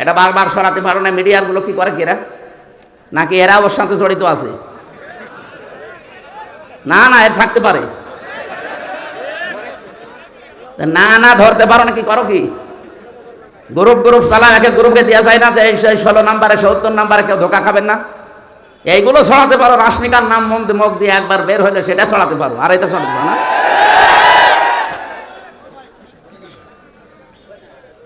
এটা বারবার সরাতে পারো না মিডিয়ারগুলো কি করে কেরা নাকি এরা ওর সাথে জড়িত আছে? না না, এর থাকতে পারে। না না, ধরতে পারো না, কি করো কি? গ্রুপ গ্রুপ চালা একে গ্রুপকে দেওয়া যায় না যে এই ষোলো নাম্বারে, সত্তর নাম্বারে কেউ ধোকা খাবেন না। এইগুলো ছড়াতে পারো রাসনিকার নাম মন্দ মুখ দিয়ে একবার বের হলে সেটা ছড়াতে পারো, আর এটা ছড়াতে পারো না।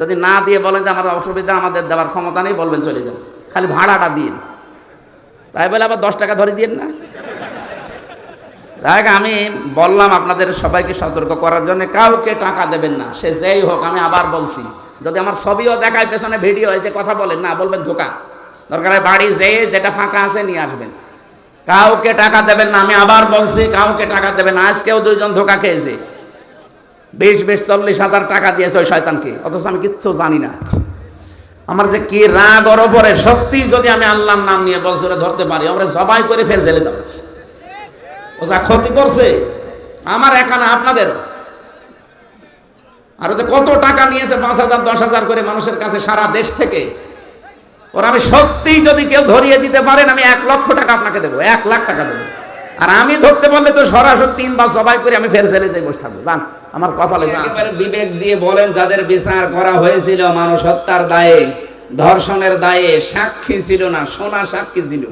যদি না দিয়ে বলেন যে আমার অসুবিধা, আমাদের দেওয়ার ক্ষমতা নেই, বলবেন চলে যান। খালি ভাড়াটা দিন। তাই বলে আবার দশ টাকা ধরে দিন না? দেখ আমি বললাম আপনাদের সবাইকে সতর্ক করার জন্য, কাউকে টাকা দেবেন না, সে যেই হোক, আমি আবার বলছি, যদি আমার ছবিও দেখায়, পেছনে ভিডিও যে কথা বলেন, না, বলবেন ধোকা। দরকার হয় বাড়ি যেয়ে যেটা ফাঁকা আছে, নিয়ে আসবেন। কাউকে টাকা দেবেন না, আমি আবার বলছি, কাউকে টাকা দেবেন আজকেও দুইজন ধোকা খেয়েছে। বিশ বিশ, চল্লিশ হাজার টাকা দিয়েছে ওই শয়তানকে। অথচ আমি কিচ্ছু জানি না। আমার যে কি রাগ ওর ওপরে সত্যি যদি আমি আল্লাহর নাম নিয়ে বলছি ওরা ধরতে পারি, আমরা জবাই করে ফের জেলে যাব। ও যা ক্ষতি করছে, আমার একা আপনাদের? আর যে কত টাকা নিয়েছে, পাঁচ হাজার, দশ হাজার করে মানুষের কাছে সারা দেশ থেকে? ওরা আমি সত্যিই যদি কেউ ধরিয়ে দিতে পারেন, আমি এক লক্ষ টাকা আপনাকে দেবো, এক লাখ টাকা দেবো। আর আমি ধরতে পারলে তো সরাসরি তিনবার সবাই করে আমি ফের জেলে যাই বসে থাকব, জান? আমার কপালে যা আছে। বিবেক দিয়ে বলেন, যাদের বিচার করা হয়েছিল মানুষ হত্যার দায়ে, ধর্ষণের দায়ে, সাক্ষী ছিল না, সোনা সাক্ষী ছিল।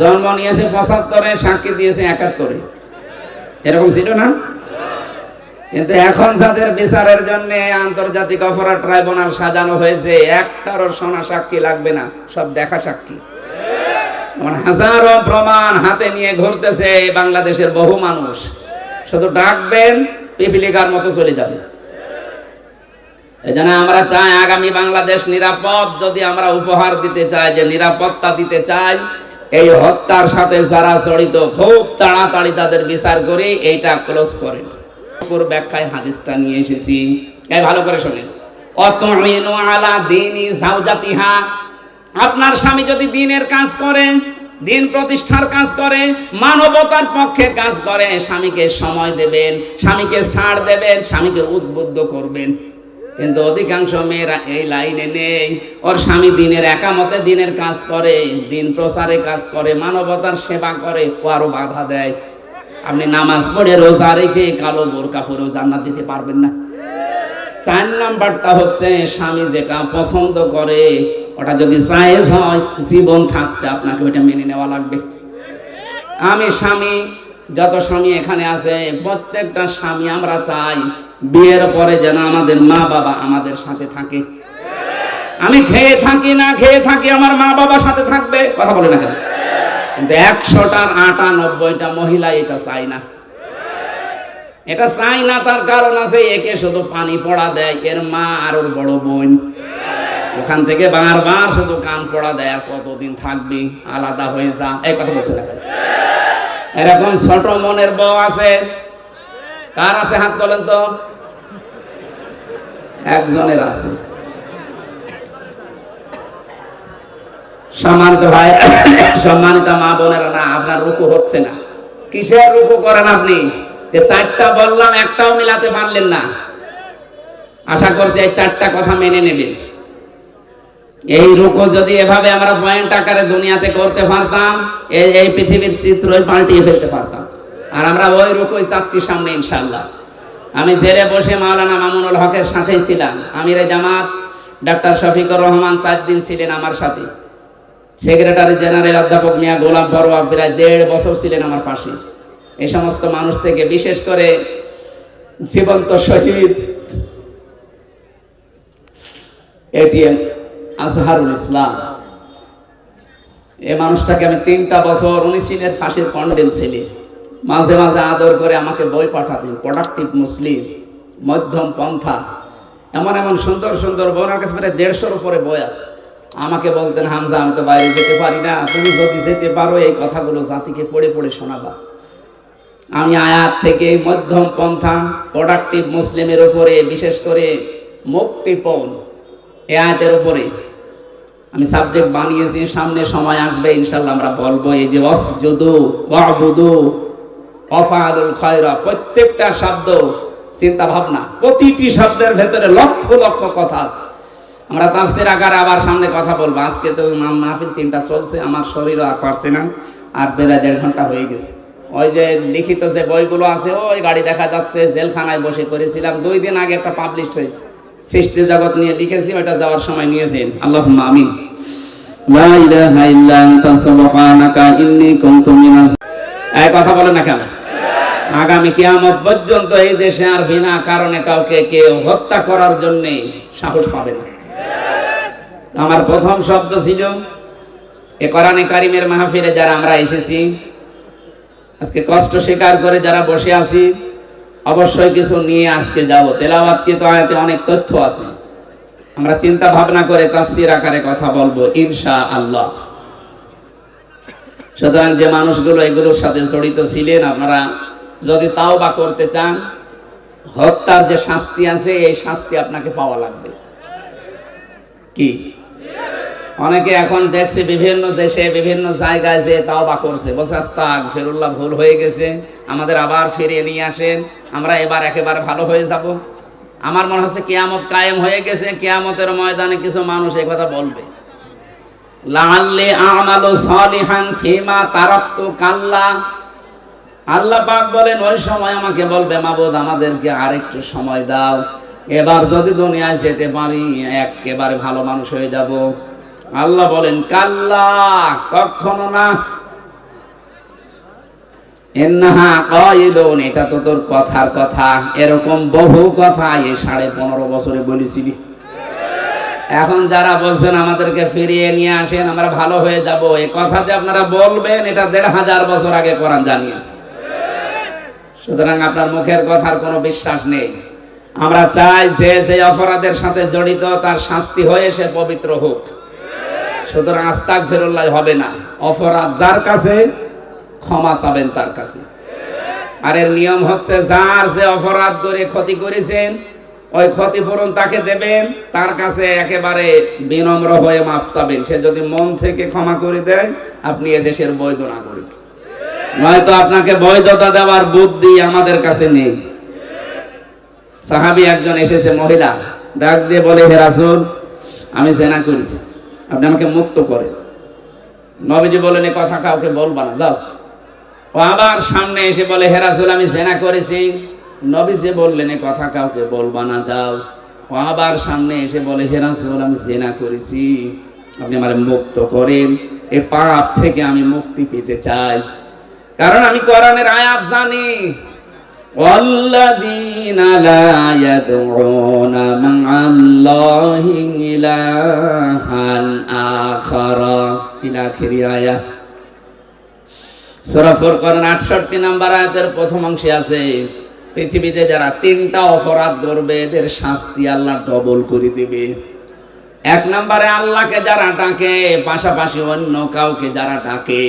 জন্ম নিয়েছে পঁচাত্তরে, সাক্ষী দিয়েছে একাত্তরে। এরকম ছিল না? কিন্তু এখন যাদের বিচারের জন্য আন্তর্জাতিক অপরাধ ট্রাইব্যুনাল সাজানো হয়েছে, একটারও সোনা সাক্ষী লাগবে না, সব দেখা সাক্ষী। হাজারো প্রমাণ হাতে নিয়ে ঘুরতেছে বাংলাদেশের বহু মানুষ। শুধু ডাকবেন পিপিলিকার মতো চলে যাবে। এই জন্য আমরা চাই আগামী বাংলাদেশ নিরাপদ, যদি আমরা উপহার দিতে চাই, যে নিরাপত্তা দিতে চাই, এই হত্যার সাথে যারা জড়িত, খুব তাড়াতাড়ি তাদের বিচার করে এইটা ক্লোজ করেন ব্যাখ্যায় হাদিসটা নিয়ে এসেছি। এই ভালো করে শোনেন। অতমিনু আলা দিনি জাওজাতিহা। আপনার স্বামী যদি দিনের কাজ করে দিন প্রতিষ্ঠার কাজ করে, মানবতার পক্ষে কাজ করে, স্বামীকে সময় দেবেন, স্বামীকে ছাড় দেবেন, স্বামীকে উদ্বুদ্ধ করবেন। কিন্তু অধিকাংশ মেয়েরা এই লাইনে নেই। ওর স্বামী দিনের একামতে দিনের কাজ করে, দিন প্রচারে কাজ করে, মানবতার সেবা করে ও আরও বাধা দেয়। আপনি নামাজ পড়ে রোজা রেখে কালো বোরকা পরেও জান্নাত দিতে পারবেন না। চার নাম্বারটা হচ্ছে স্বামী যেটা পছন্দ করে ওটা যদি জায়েজ হয়, জীবন থাকতে আপনাকে ওইটা মেনে নেওয়া লাগবে। আমি স্বামী, যত স্বামী এখানে আছে, প্রত্যেকটা স্বামী আমরা চাই, বিয়ের পরে যেন আমাদের মা বাবা আমাদের সাথে থাকে। আমি খেয়ে থাকি, না খেয়ে থাকি, আমার মা বাবা সাথে থাকবে? কথা বলে না কেন? কিন্তু একশোটার আটানব্বইটা মহিলা এটা চাই না। এটা চাই না, তার কারণ আছে, একে শুধু পানি পড়া দেয়, এর মা আর ওর বড় বোন। ওখান থেকে বারবার শুধু কান পড়া দেয় আর কতদিন থাকবি? আলাদা হয়ে যা। এই কথা বলছে না এরকম ছোট মনের বউ আছে। কার আছে? হাত তোলেন তো। একজনের আছে। সম্মানিত ভাই, সম্মানিত মা বোনেরা, না, আপনার রুকু হচ্ছে না। কিসের রুকু করেন আপনি? যে চারটা বললাম, একটাও মিলাতে পারলেন না। আশা করছি এই চারটা কথা মেনে নেবেন। এই রুকু যদি এভাবে আমরা পয়েন্ট আকারে দুনিয়াতে করতে পারতাম, এই এই পৃথিবীর চিত্রই পাল্টিয়ে ফেলতে পারতাম। আর আমরা ওই রুকুই চাচ্ছি সামনে ইনশাল্লাহ আমি জেলে বসে মাওলানা মামুনুল হকের সাথেই ছিলাম। আমির জামাত, ডাক্তার শফিকুর রহমান চার দিন ছিলেন আমার সাথে। সেক্রেটারি জেনারেল অধ্যাপক মিয়া গোলাম পরোয়া প্রায় দেড় বছর ছিলেন আমার পাশে। এই সমস্ত মানুষ থেকে বিশেষ করে জীবন্ত শহীদ এটিএম আজহারুল ইসলাম। এই মানুষটাকে আমি তিনটা বছর উনি ছিলেন ফাঁসির কন্ডেম ছেলে। মাঝে মাঝে আদর করে আমাকে বই পাঠাতেন প্রোডাক্টিভ মুসলিম, মধ্যম পন্থা। এমন এমন সুন্দর সুন্দর বই, ওনার কাছে প্রায় দেড়শোর উপরে বই আছে। আমাকে বলতেন, হামজা, আমি তো বাইরে যেতে পারি না। তুমি যদি যেতে পারো, এই কথাগুলো জাতিকে পড়ে পড়ে শোনাবা। আমি আয়াত থেকে মধ্যম পন্থা প্রোডাক্টিভ মুসলিমের উপরে, বিশেষ করে মুক্তিপণ, এ আয়াতের উপরে আমি সাবজেক্ট বানিয়েছি, সামনে সময় আসবে ইনশাল্লাহ আমরা বলব, এই যে অসজুদু ওয়াবুদু অফাদুল খয়রা, প্রত্যেকটা শব্দ চিন্তা ভাবনা প্রতিটি শব্দের ভেতরে লক্ষ লক্ষ কথা আছে। আমরা তাফসির আকারে আবার সামনে কথা বলব, আজকে তো মা- মাহফিল তিনটা চলছে, আমার শরীরও আর পারছে না, আর বেলা দেড় ঘণ্টা হয়ে গেছে। ওই যে লিখিত যে বইগুলো আছে, ওই গাড়ি দেখা যাচ্ছে, জেলখানায় বসে করেছিলাম দুই দিন আগে একটা পাবলিশড হয়েছে। সৃষ্টি জগৎ নিয়ে লিখেছি ওটা যাওয়ার সময় নিয়েছেন। আল্লাহ আমিন। লা ইলাহা ইল্লা আনতা সুবহানাকা ইন্নী কুনতু মিনাজ। এই কথা বলে না কেন? আগামী কিয়ামত পর্যন্ত এই দেশে আর বিনা কারণে কাউকে কেউ হত্যা করার জন্য সাহস পাবে না। আমার প্রথম শব্দ ছিল এ কোরআনে কারিমের মাহফিলে যারা আমরা এসেছি আজকে কষ্ট স্বীকার করে যারা বসে আছি অবশ্যই কিছু নিয়ে আজকে যাব। তেলাওয়াত কিন্তু আয়াতে অনেক তথ্য আছে। আমরা চিন্তা ভাবনা করে তাফসির আকারে কথা বলব ইনশা আল্লাহ সুতরাং যে মানুষগুলো এগুলোর সাথে জড়িত ছিলেন, আপনারা যদি তাও বা করতে চান, হত্যার যে শাস্তি আছে, এই শাস্তি আপনাকে পাওয়া লাগবে। কি? অনেকে এখন দেখছে বিভিন্ন দেশে, বিভিন্ন জায়গায় যে তাও বা করছে। বলছে ফেরুল্লাহ ভুল হয়ে গেছে। আমাদের আবার ফিরিয়ে নিয়ে আসেন। আমরা এবার একেবারে ভালো হয়ে যাব। আমার মনে হচ্ছে কেয়ামত কায়েম হয়ে গেছে। কেয়ামতের ময়দানে কিছু মানুষ কথা বলবে। লাল্লে আমালু সলিহান ফিমা তারাক্তু কাল্লা। আল্লাহ পাক বলেন, ওই সময় আমাকে বলবে, মাবুদ, আমাদেরকে আরেকটু সময় দাও। এবার যদি দুনিয়ায় যেতে পারি, একেবারে ভালো মানুষ হয়ে যাব। আল্লাহ বলেন, কাল্লা কখনো না। এটা তো তোর কথার কথা। এরকম বহু কথা এই সাড়ে পনেরো বছরে বলেছিলি। এখন যারা বলছেন, আমাদেরকে ফিরিয়ে নিয়ে আসেন, আমরা ভালো হয়ে যাব এই কথা যে আপনারা বলবেন, এটা দেড় হাজার বছর আগে কোরআন জানিয়েছে। সুতরাং আপনার মুখের কথার কোনো বিশ্বাস নেই। আমরা চাই যে যে অপরাধের সাথে জড়িত, তার শাস্তি হয়ে সে পবিত্র হোক। সুতরাং আস্তাক ফেরুল্লাহ হবে না। অপরাধ যার কাছে, ক্ষমা চাবেন তার কাছে। আর এর নিয়ম হচ্ছে যে অপরাধ করে ক্ষতি করেছেন, ওই ক্ষতিপূরণ তাকে দেবেন, তার কাছে একেবারে বিনম্র হয়ে মাপ চাবেন। সে যদি মন থেকে ক্ষমা করে দেয়, আপনি এদেশের বৈধ নাগরিক। নয়তো আপনাকে বৈধতা দেওয়ার বুদ্ধি আমাদের কাছে নেই। সাহাবি একজন এসেছে, মহিলা, ডাক দিয়ে বলে, হে রাসূল, আমি জেনা করেছি। আপনি আমাকে মুক্ত করেন নবীজি বলেন এই কথা কাউকে বলবা না যাও ও আবার সামনে এসে বলে হে রাসূল আমি জেনা করেছি নবীজি বললেন এই কথা কাউকে বলবা না যাও ও আবার সামনে এসে বলে হে রাসূল আমি জেনা করেছি আপনি আমারে মুক্ত করেন এই পাপ থেকে আমি মুক্তি পেতে চাই কারণ আমি কোরআনের আয়াত জানি والذين لا يدعون مع الله إلها আখারা, ইলা আয়াতের প্রথম অংশে আছে, পৃথিবীতে যারা তিনটা অপরাধ করবে, এদের শাস্তি আল্লাহ ডবল করে এক নম্বরে আল্লাহকে যারা ডাকে, পাশাপাশি অন্য কাউকে যারা ডাকে।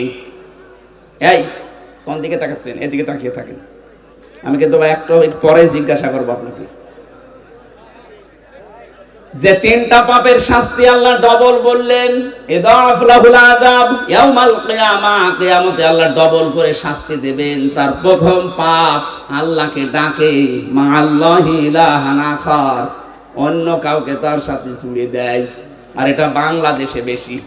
এই, কোন দিকে তাকাচ্ছেন? এদিকে তাকিয়ে থাকেন। আমি কিন্তু একটা পরে জিজ্ঞাসা করব আপনাকে। যে তিনটা পাপের শাস্তি আল্লাহ ডবল বললেন আল্লাহ ডবল করে শাস্তি দেবেন। তার প্রথম পাপ আল্লাহকে ডাকে অন্য কাউকে তার সাথে জুড়ে দেয়। আর এটা বাংলাদেশে বেশি।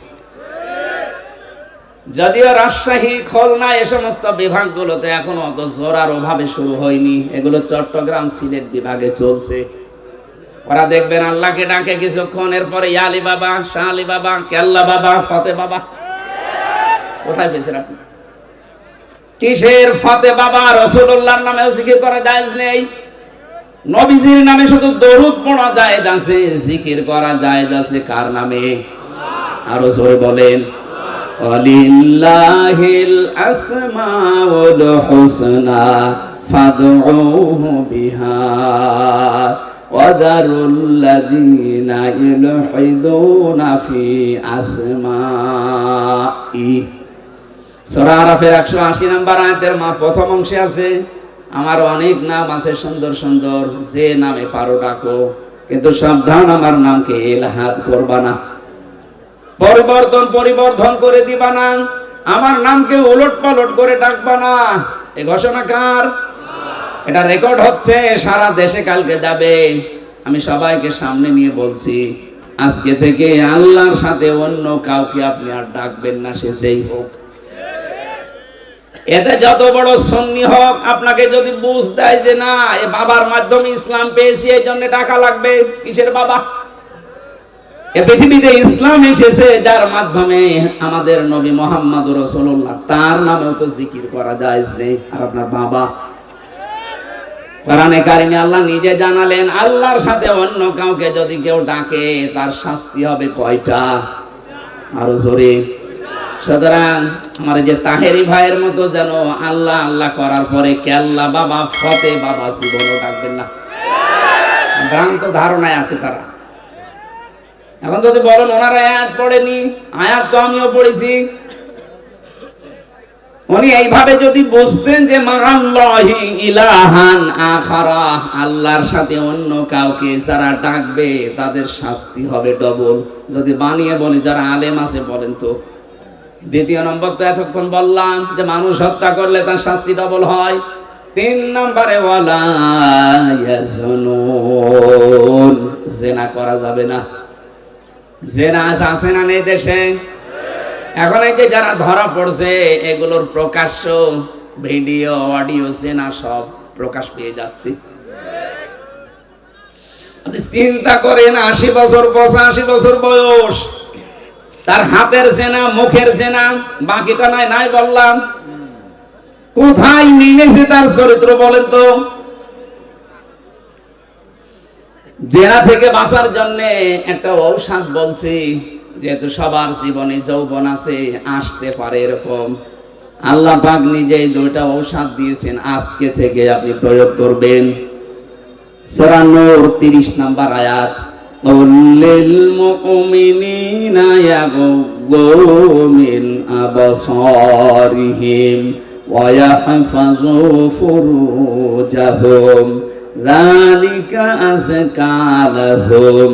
যদিও রাজশাহী, খুলনা এ সমস্ত বিভাগগুলোতে এখনও অত জোরার অভাবে শুরু হয়নি। এগুলো চট্টগ্রাম সিলেট বিভাগে চলছে। ওরা দেখবেন আল্লাহকে ডাকে কিছুক্ষণ, এরপরে ইয়ালি বাবা শাহ আলী বাবা কেল্লা বাবা, ফতে বাবা। কোথায় পেয়েছেন আপনি? কিসের ফতে বাবা? রসুল্লাহর নামে জিকির করা জায়েজ নেই। নবীজির নামে শুধু দরুদ পড়া জায়েজ আছে, জিকির করা জায়েজ আছে কার নামে? আরও জোরে বলেন। ওয়ালিল্লাহিল আসমাউল হুসনা ফাদউহু বিহা। وذروا الذين يلحدون في أسمائه সূরা আরাফের 180 নম্বর আয়াতের মা প্রথম অংশে আছে আমার অনেক নাম আছে সুন্দর সুন্দর যে নামে পারো ডাকো কিন্তু সাবধান আমার নামকে এলহাদ করবা না পরিবর্তন পরিবর্ধন করে দিবা না আমার নামকে উলট পালট করে ডাকবা না এ ঘোষণা কার এটা রেকর্ড হচ্ছে, সারা দেশে কালকে যাবে। আমি সবাইকে সামনে নিয়ে বলছি, আজকে থেকে আল্লাহর সাথে অন্য কাউকে আপনি আর ডাকবেন না, সে যেই হোক। এতে যত বড় সন্নি হোক, আপনাকে যদি বুঝ দেয় যে না, এ বাবার মাধ্যমে ইসলাম পেয়েছি, এই জন্য টাকা লাগবে। কিসের বাবা? এ পৃথিবীতে ইসলাম এসেছে, যার মাধ্যমে আমাদের নবী মোহাম্মদ রসুল্লাহ তার নামেও তো জিকির করা যায় আর আপনার বাবা কোরআনে কারিমে আল্লাহ নিজে জানালেন, আল্লাহর সাথে অন্য কাউকে যদি কেউ ডাকে, তার শাস্তি হবে কয়টা? আরও জোরে। সুতরাং আমার যে তাহেরি ভাইয়ের মতো যেন আল্লাহ আল্লাহ করার পরে কেল্লা বাবা, ফতে বাবা জীবনও ডাকবেন না। ভ্রান্ত ধারণায় আছে তারা। এখন যদি বলেন, ওনারা আয়াত পড়েনি? আয়াত তো আমিও পড়েছি। উনি এইভাবে যদি বুঝতেন যে ইলাহান আখারা আল্লাহর সাথে অন্য কাউকে যারা ডাকবে, তাদের শাস্তি হবে ডবল। যদি বানিয়ে বলি, যারা আলেম আছে বলেন তো। দ্বিতীয় নম্বর তো এতক্ষণ বললাম যে, মানুষ হত্যা করলে তার শাস্তি ডবল হয়। তিন নম্বরে, ওয়ালা জেনা করা যাবে না। জেনা আছে না নেই দেশে? এখন এই যে যারা ধরা পড়ছে, এগুলোর প্রকাশ্য ভিডিও, অডিও জেনা সব প্রকাশ পেয়ে যাচ্ছে। আপনি চিন্তা করেন, আশি বছর, পঁচাশি বছর বয়স, তার হাতের জেনা মুখের জেনা বাকিটা নাই নাই বললাম। কোথায় নেমেছে তার চরিত্র বলেন তো? জেনা থেকে বাঁচার জন্য একটা ঔষধ বলছি যেহেতু সবার জীবনে যৌবন আছে, আসতে পারে এরকম। আল্লাহ পাক নিজেই দুইটা ঔষধ দিয়েছেন, আজকে থেকে আপনি প্রয়োগ করবেন। সোরা নূর 30 নাম্বার আয়াত লিল মুমিনিনা ইয়াগুযু মিন আবসারিহিম ওয়া ইয়াহফাযু ফুরুজাহুম, যালিকা আযকা লাহুম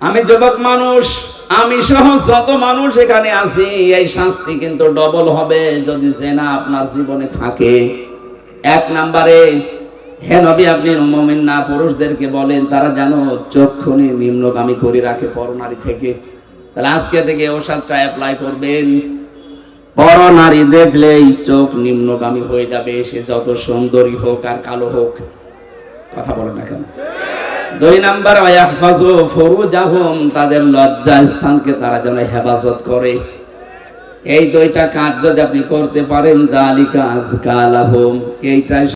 আমি যুবক মানুষ, আমি সহ যত মানুষ এখানে আছি, এই শাস্তি কিন্তু ডবল হবে যদি সেনা আপনার জীবনে থাকে। এক নাম্বারে, হে আপনি না, পুরুষদেরকে বলেন, তারা যেন চক্ষুনি নিম্নগামী করে রাখে পরনারী থেকে। তাহলে আজকে থেকে ওষুধটা অ্যাপ্লাই করবেন। পরনারী দেখলেই চোখ নিম্নগামী হয়ে যাবে, সে যত সুন্দরী হোক আর কালো হোক, কথা বলো না কেন? দুই নাম্বার তাদের লজ্জা স্থানকে তারা যেন হেফাজত করে। এই দুইটা কাজ যদি আপনি করতে পারেন জালিকা আজকা লাহুম এইটাই